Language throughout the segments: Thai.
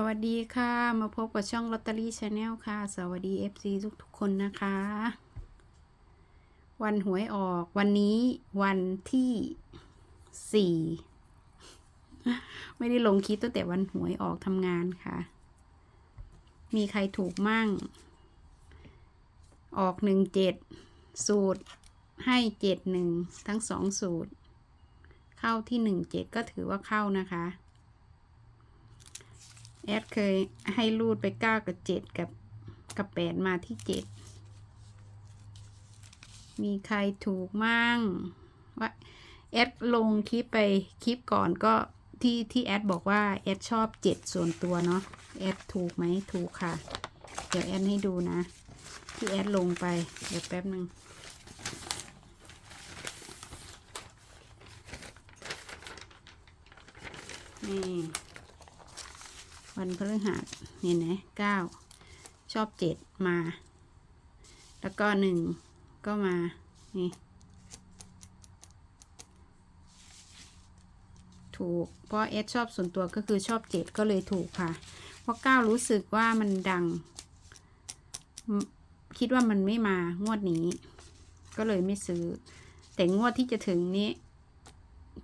สวัสดีค่ะ มาพบกับช่องลอตเตอรี่ชาแนลค่ะ สวัสดี FC ทุกทุกคนนะคะ วันหวยออกวันนี้วันที่สี่ไม่ได้ลงคลิปตั้งแต่วันหวยออกทำงานค่ะ มีใครถูกมั่ง ออกหนึ่งเจ็ดสูตรให้เจ็ดหนึ่งทั้งสองสูตร เข้าที่หนึ่งเจ็ดก็ถือว่าเข้านะคะ แอดเคยให้รูดไปเก้ากับเจ็ดกับกับแปดมาที่เจ็ดมีใครถูกมั่งว่าแอดลงคลิปไปคลิปก่อนก็ที่ที่แอดบอกว่าแอดชอบเจ็ดส่วนตัวเนาะแอดถูกไหมถูกค่ะ เดี๋ยวแอดให้ดูนะ ที่แอดลงไปเดี๋ยวแป๊บหนึ่งนี่ วันพฤหัสเนี่ยนะเก้าชอบเจ็ดมา แล้วก็หนึ่งก็มา นี่ ถูก เพราะเอสชอบส่วนตัวก็คือชอบเจ็ดก็เลยถูกค่ะ เพราะเก้ารู้สึกว่ามันดัง คิดว่ามันไม่มางวดนี้ ก็เลยไม่ซื้อ แต่งวดที่จะถึงนี้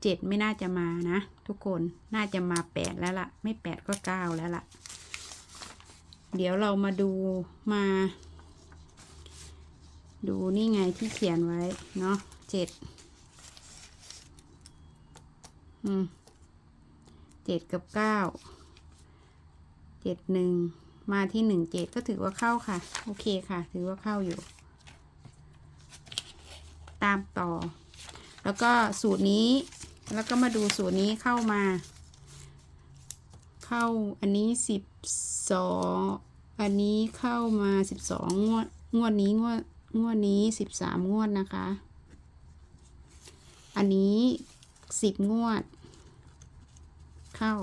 เจ็ดไม่น่าจะมานะ ทุกคนน่าจะมาแปดแล้วล่ะ ไม่แปดก็เก้าแล้วล่ะ เดี๋ยวเรามาดูมา ดูนี่ไงที่เขียนไว้ เนาะเจ็ดอืมเจ็ดกับเก้าเจ็ดหนึ่งมาที่หนึ่งเจ็ดก็ถือว่าเข้าค่ะ โอเคค่ะ ถือว่าเข้าอยู่ ตามต่อ แล้วก็สูตรนี้ แล้วก็มาดูสูตรนี้เข้ามา เข้าอันนี้สิบสองอันนี้เข้ามาสิบสองงวดงวดนี้งวดงวดนี้สิบสามงวดนะคะ อันนี้สิบงวด เข้า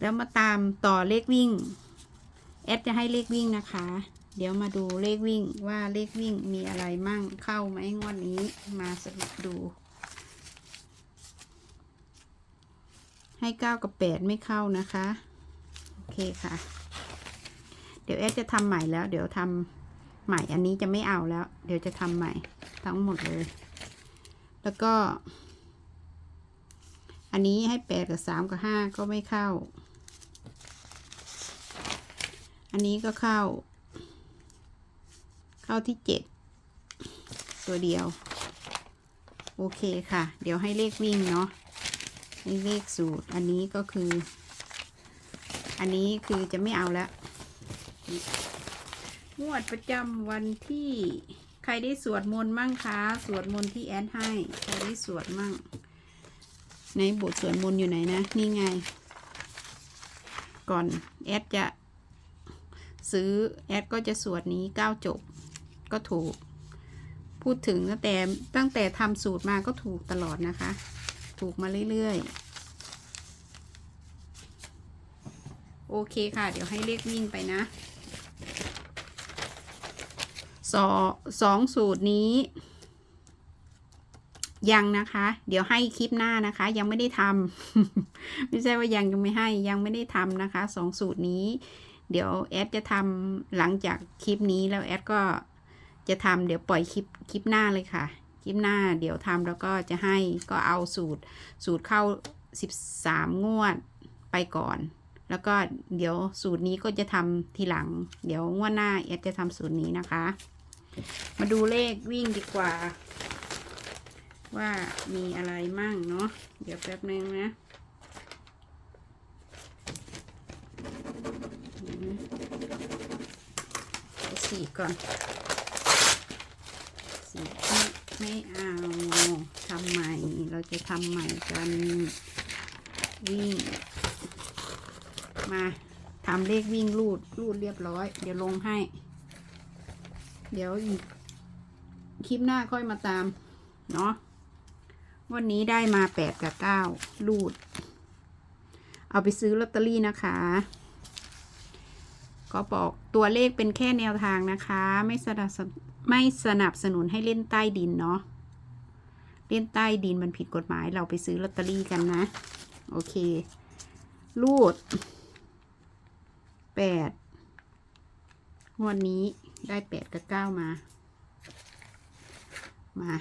แล้วมาตามต่อเลขวิ่ง แอดจะให้เลขวิ่งนะคะ เดี๋ยวมาดูเลขวิ่งว่าเลขวิ่งมีอะไรมั่งเข้าไหมงวดนี้มาสรุปดู ให้เก้ากับแปดไม่เข้านะคะ โอเคค่ะ เดี๋ยวแอดจะทำใหม่แล้ว เดี๋ยวทำใหม่อันนี้จะไม่เอาแล้ว เดี๋ยวจะทำใหม่ทั้งหมดเลย แล้วก็ อันนี้ให้แปดกับสามกับห้าก็ไม่เข้า อันนี้ก็เข้า เข้าที่เจ็ดตัวเดียว โอเคค่ะ เดี๋ยวให้เลขวิ่งเนาะให้เลขสูตร อันนี้ก็คือ อันนี้คือจะไม่เอาแล้วงวดประจำวันที่ใครได้สวดมนต์มั่งคะสวดมนต์ที่แอดให้ ใครได้สวดมั่งในบทสวดมนต์อยู่ไหนนะ นี่ไง ก่อนแอดจะซื้อแอดก็จะสวดนี้เก้าจบ ก็ถูก พูดถึงตั้งแต่ตั้งแต่ทำสูตรมาก็ถูกตลอดนะคะ ถูกมาเรื่อยๆ โอเคค่ะ เดี๋ยวให้เลขวิ่งไปนะสอสองสูตรนี้ ยังนะคะ เดี๋ยวให้คลิปหน้านะคะ ยังไม่ได้ทำ ไม่ใช่ว่ายังยังไม่ให้ยังไม่ได้ทำนะคะสองสูตรนี้ เดี๋ยวแอดจะทำหลังจากคลิปนี้แล้วแอดก็ จะทำเดี๋ยวปล่อยคลิปคลิปหน้าเลยค่ะ คลิปหน้าเดี๋ยวทำแล้วก็จะให้ก็เอาสูตรสูตรเข้า 13 งวดไปก่อน แล้วก็เดี๋ยวสูตรนี้ก็จะทำทีหลัง เดี๋ยวงวดหน้าแอดจะทำสูตรนี้นะคะ มาดูเลขวิ่งดีกว่า ว่ามีอะไรมั่งเนาะเดี๋ยวแป๊บนึงนะสีก่อน สีไม่ไม่เอาทำใหม่ เราจะทำใหม่กันวิ่ง มาทำเลขวิ่งรูดรูดเรียบร้อย เดี๋ยวลงให้ เดี๋ยวอีก คลิปหน้าค่อยมาตาม เนาะวันนี้ได้มาแปดกับเก้ารูด เอาไปซื้อลอตเตอรี่นะคะก็บอกตัวเลขเป็นแค่แนวทางนะคะ ไม่สนับสนุน ไม่สนับสนุนให้เล่นใต้ดินเนาะเล่นใต้ดินมันผิดกฎหมายเราไปซื้อลอตเตอรี่กันนะ โอเค รูดแปดงวดนี้ได้แปดกับเก้ามา มา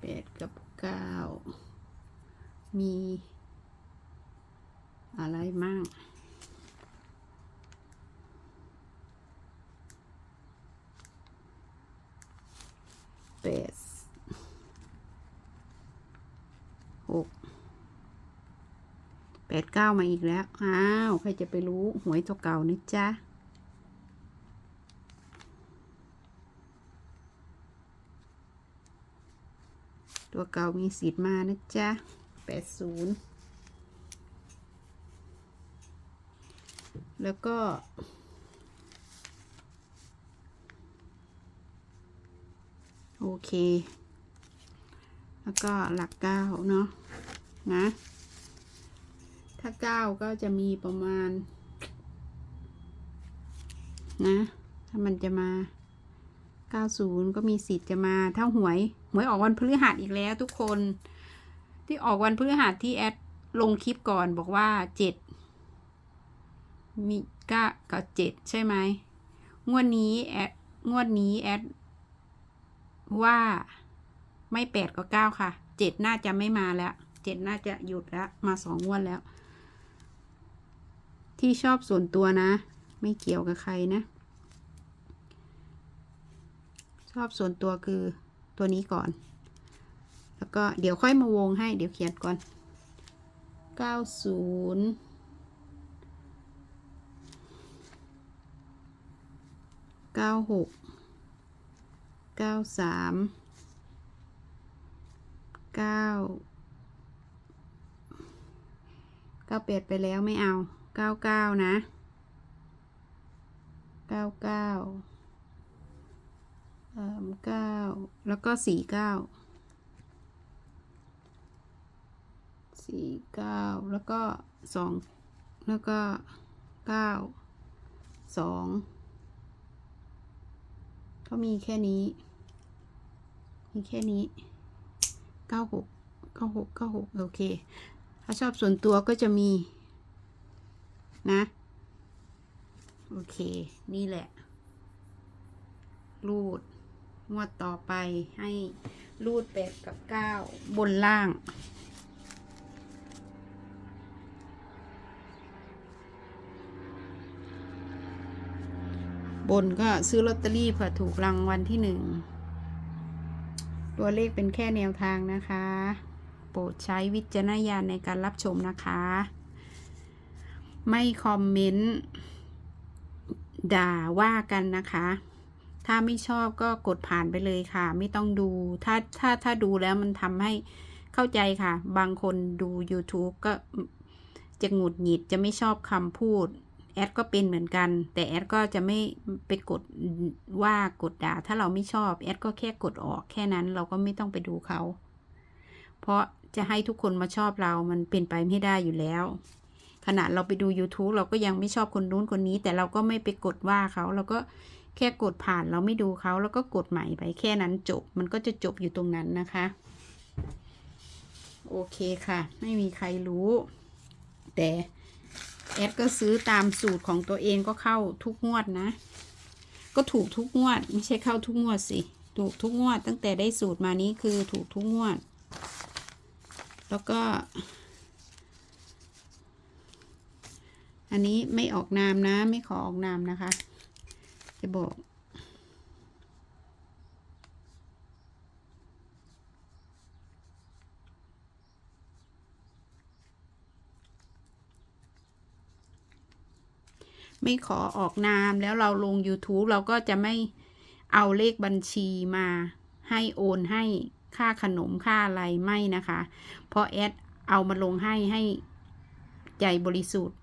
แปดกับเก้ามี อะไรมั่ง แปดหก แปดเก้ามาอีกแล้ว อ้าว ใครจะไปรู้หวยตัวเก่านี่จ๊ะ ตัวเก่ามีสิทธิ์มานะจ๊ะแปดศูนย์แล้วก็โอเค แล้วก็หลักเก้าเนาะนะ ถ้าเก้าก็จะมีประมาณ นะ ถ้ามันจะมา90ก็มีสิทธิ์จะมา ถ้าหวย หวยออกวันพฤหัสอีกแล้วทุกคน ที่ออกวันพฤหัสที่แอดลงคลิปก่อนบอกว่า7มีก้ากับเจ็ดใช่ไหมงวดนี้แอดงวดนี้แอดว่าไม่แปดก็เก้าค่ะ เจ็ดน่าจะไม่มาแล้ว เจ็ดน่าจะหยุดแล้ว มาสองงวดแล้ว ที่ชอบส่วนตัวนะ ไม่เกี่ยวกับใครนะ ชอบส่วนตัวคือตัวนี้ก่อน แล้วก็เดี๋ยวค่อยมาวงให้เดี๋ยวเขียนก่อนเก้าศูนย์เก้าหกเก้าสามเก้าเก้าเปดไปแล้วไม่เอา เก้าเก้านะเก้าเก้าสามเก้าแล้วก็สี่เก้าสี่เก้าแล้วก็สองแล้วก็เก้าสองก็มีแค่นี้ มีแค่นี้เก้าหกเก้าหกเก้าหกโอเค ถ้าชอบส่วนตัวก็จะมี นะ โอเค นี่แหละ รูด งวดต่อไปให้รูดแปดกับเก้าบนล่าง บนก็ซื้อลอตเตอรี่เผื่อถูกรางวัลที่หนึ่ง ตัวเลขเป็นแค่แนวทางนะคะ โปรดใช้วิจารณญาณในการรับชมนะคะ ไม่คอมเมนต์ด่าว่ากันนะคะ ถ้าไม่ชอบก็กดผ่านไปเลยค่ะ ไม่ต้องดู ถ้าถ้าถ้าดูแล้วมันทำให้เข้าใจค่ะ บางคนดู YouTube ก็จะหงุดหงิดจะไม่ชอบคำพูด แอดก็เป็นเหมือนกัน แต่แอดก็จะไม่ไปกดว่ากดด่า ถ้าเราไม่ชอบ แอดก็แค่กดออกแค่นั้นเราก็ไม่ต้องไปดูเขา เพราะจะให้ทุกคนมาชอบเรามันเป็นไปไม่ได้อยู่แล้ว ขณะเราไปดู YouTube เราก็ยังไม่ชอบคนนู้นคนนี้ แต่เราก็ไม่ไปกดว่าเขาเราก็แค่กดผ่านเราไม่ดูเขาแล้วก็กดใหม่ไปแค่นั้นจบ มันก็จะจบอยู่ตรงนั้นนะคะ โอเคค่ะ ไม่มีใครรู้ แต่แอดก็ซื้อตามสูตรของตัวเองก็เข้าทุกงวดนะ ก็ถูกทุกงวด ไม่ใช่เข้าทุกงวดสิ ถูกทุกงวด ตั้งแต่ได้สูตรมานี้คือถูกทุกงวด แล้วก็ อันนี้ไม่ออกนามนะ ไม่ขอออกนามนะคะ จะบอก ไม่ขอออกนามแล้วเราลง YouTube เราก็จะไม่เอาเลขบัญชีมาให้โอนให้ค่าขนมค่าอะไรไม่นะคะ เพราะแอดเอามาลงให้ให้ใจบริสุทธิ์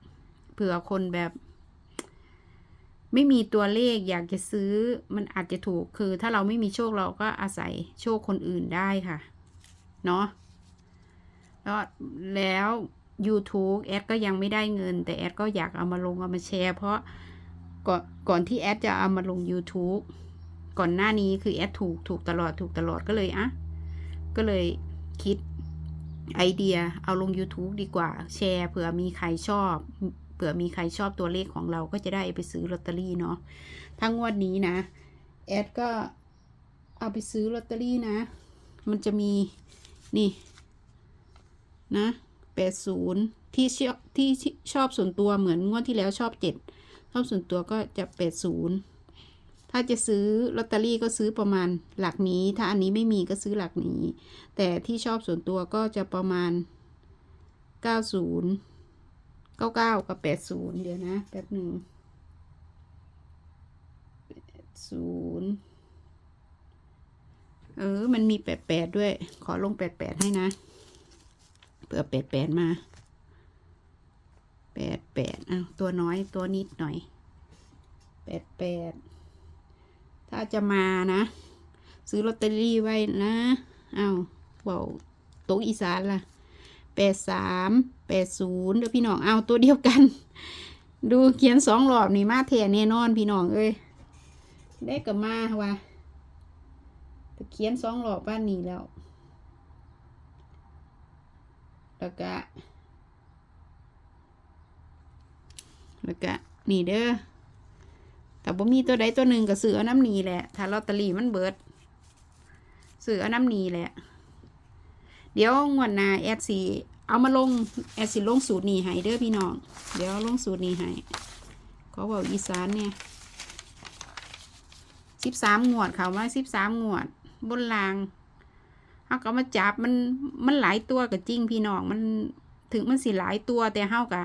เผื่อคนแบบ ไม่มีตัวเลขอยากจะซื้อมันอาจจะถูกคือถ้าเราไม่มีโชคเราก็อาศัยโชคคนอื่นได้ค่ะ เนาะแล้วแล้ว YouTube แอดก็ยังไม่ได้เงิน แต่แอดก็อยากเอามาลงเอามาแชร์ เพราะก่อนก่อนที่แอดจะเอามาลง YouTube ก่อนหน้านี้คือแอดถูกถูกตลอดถูกตลอดก็เลยอะก็เลยคิดไอเดียเอาลง YouTube ดีกว่า แชร์เผื่อมีใครชอบ ผื่อมีใครชอบตัวเลขของเราก็จะได้ไปซื้อลอตเตอรี่เนาะถ้างวดนี้นะ แอดก็เอาไปซื้อลอตเตอรี่นะ มันจะมีนี่นะแปดศูนย์ที่ชอบที่ชอบส่วนตัวเหมือนงวดที่แล้วชอบเจ็ดชอบส่วนตัวก็จะแปดศูนย์ถ้าจะซื้อลอตเตอรี่ก็ซื้อประมาณหลักนี้ ถ้าอันนี้ไม่มีก็ซื้อหลักนี้ แต่ที่ชอบส่วนตัวก็จะประมาณเก้าศูนย์ เก้าเก้ากับแปดศูนย์เดี๋ยวนะแป๊บหนึ่งศูนย์เออ มันมีแปดแปดด้วย ขอลงแปดแปดให้นะ เผื่อแปดแปดมาแปดแปดอ้าวตัวน้อยตัวนิดหน่อยแปดแปดถ้าจะมานะ ซื้อลอตเตอรี่ไว้นะ เอ้าวเบาโต๊ะอีสานล่ะ แปดสามแปดศูนย์เดี๋ยวพี่น้องเอาตัวเดียวกัน ดูเขียนสองรอบนี่มาแทนแน่นอนพี่น้องเอ้ยได้กับมาว่ะแต่เขียนสองรอบบ้านนี้แล้วแล้วก็แล้วก็นี่เด้อแต่บ่มีตัวใดตัวหนึ่งก็ซื้อเอาน้ำหนีแหละ ถ้าลอตเตอรี่มันเบิดซื้อเอาน้ำหนีแหละ เดี๋ยวงวดหน้าแอดสีเอามาลงแอดสิลงสูตรนี้ให้เด้อพี่น้อง เดี๋ยวลงสูตรนี้ให้เขาบอกอีสานเนี่ยสิบสามงวดเขาว่าสิบสามงวด บนรางเขาก็มาจับมันมันหลายตัวก็จริงพี่น้องมันถึงมันสิหลายตัวแต่เฮากะ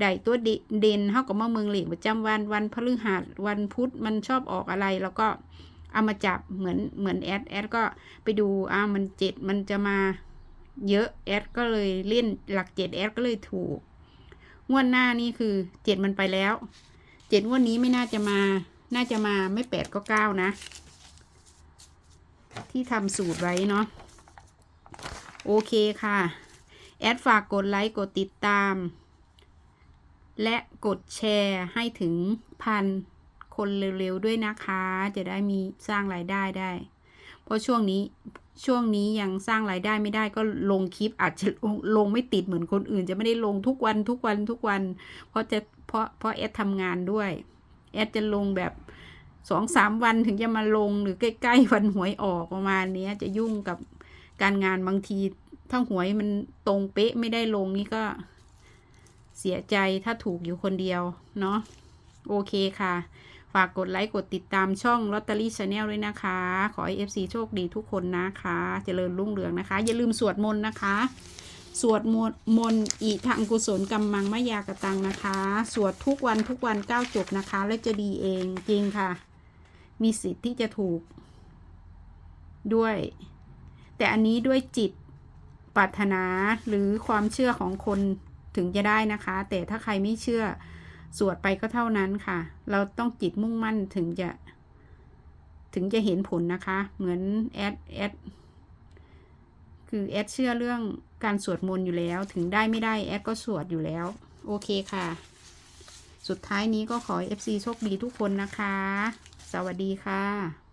ได้ตัวเด่นเฮาก็มาเมืองเหล็กประจำวันวันพฤหัสวันพุธมันชอบออกอะไร แล้วก็เอามาจับเหมือนเหมือนแอดแอดก็ไปดูอ่ามันเจ็ดมันจะมา เยอะแอดก็เลยเล่นหลักเจ็ดแอดก็เลยถูกงวดหน้านี่คือเจ็ดมันไปแล้วเจ็ดงวดนี้ไม่น่าจะมา น่าจะมาไม่แปดก็เก้านะ ที่ทำสูตรไว้เนาะโอเคค่ะ แอดฝากกดไลค์ กดติดตาม และกดแชร์ให้ถึงพันคนเร็วๆด้วยนะคะ จะได้มีสร้างรายได้ได้ เพราะช่วงนี้ ช่วงนี้ยังสร้างรายได้ไม่ได้ก็ลงคลิปอาจจะลงลงไม่ติดเหมือนคนอื่น จะไม่ได้ลงทุกวันทุกวันทุกวัน เพราะจะเพราะเพราะแอดทำงานด้วย แอดจะลงแบบสองสามวันถึงจะมาลงหรือใกล้ๆวันหวยออกประมาณนี้จะยุ่งกับการงานบางทีถ้าหวยมันตรงเป๊ะไม่ได้ลงนี่ก็เสียใจถ้าถูกอยู่คนเดียวเนาะโอเคค่ะ ฝากกดไลค์ กดติดตามช่องลอตเตอรี่ชาแนลด้วยนะคะ ขอให้ FC โชคดีทุกคนนะคะ เจริญรุ่งเรืองนะคะ อย่าลืมสวดมนต์นะคะ สวดมนต์มนต์อีทางกุศลกำมังมะยากตังนะคะ สวดทุกวันทุกวันเก้าจบนะคะ และจะดีเองจริงค่ะ มีสิทธิ์ที่จะถูก ด้วย แต่อันนี้ด้วยจิตปรารถนาหรือความเชื่อของคนถึงจะได้นะคะ แต่ถ้าใครไม่เชื่อ สวดไปก็เท่านั้นค่ะ เราต้องจิตมุ่งมั่นถึงจะ ถึงจะเห็นผลนะคะ เหมือนแอดแอดคือแอดเชื่อเรื่องการสวดมนต์อยู่แล้ว ถึงได้ไม่ได้แอดก็สวดอยู่แล้ว โอเคค่ะ สุดท้ายนี้ก็ขอ FC โชคดีทุกคนนะคะ สวัสดีค่ะ